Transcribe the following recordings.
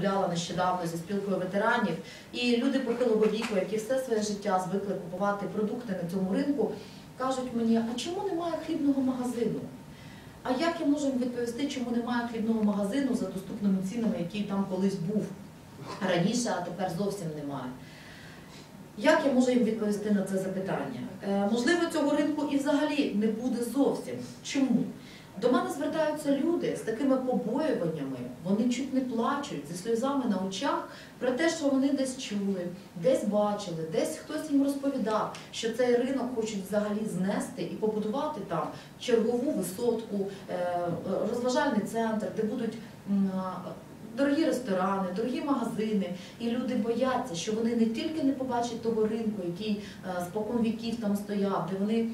розмовляла нещодавно зі спілкою ветеранів, і люди похилого віку, які все своє життя звикли купувати продукти на цьому ринку, кажуть мені, а чому немає хлібного магазину? А як я можу відповісти, чому немає хлібного магазину за доступними цінами, який там колись був раніше, а тепер зовсім немає? Як я можу їм відповісти на це запитання? Е, можливо, цього ринку і взагалі не буде зовсім. Чому? До мене звертаються люди з такими побоюваннями, вони чуть не плачуть зі сльозами на очах про те, що вони десь чули, десь бачили, десь хтось їм розповідав, що цей ринок хочуть взагалі знести і побудувати там чергову висотку, е, розважальний центр, де будуть дорогі ресторани, дорогі магазини. І люди бояться, що вони не тільки не побачать того ринку, який е, спокон віків там стояв, де вони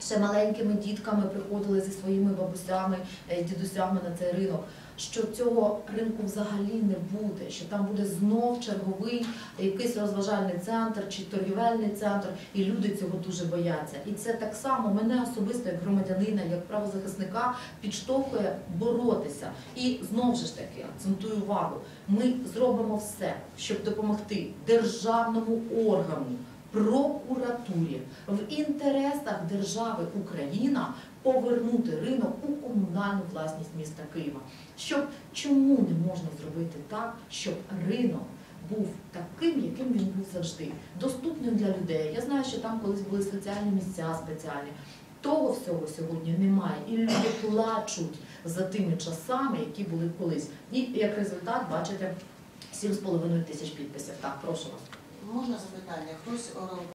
ще маленькими дітками приходили зі своїми бабусями, е, дідусями на цей ринок. Що цього ринку взагалі не буде, що там буде знов черговий якийсь розважальний центр чи торгівельний центр, і люди цього дуже бояться. І це так само мене особисто, як громадянина, як правозахисника, підштовхує боротися. І знову ж таки акцентую увагу: ми зробимо все, щоб допомогти державному органу прокуратурі в інтересах держави Україна повернути ринок у комунальну власність міста Києва. Щоб чому не можна зробити так, щоб ринок був таким, яким він був завжди, доступним для людей. Я знаю, що там колись були соціальні місця спеціальні. Того всього сьогодні немає, і люди плачуть за тими часами, які були колись. І як результат, бачите, 7,5 тисяч підписів. Так, прошу вас. Можна запитання? Хтось е,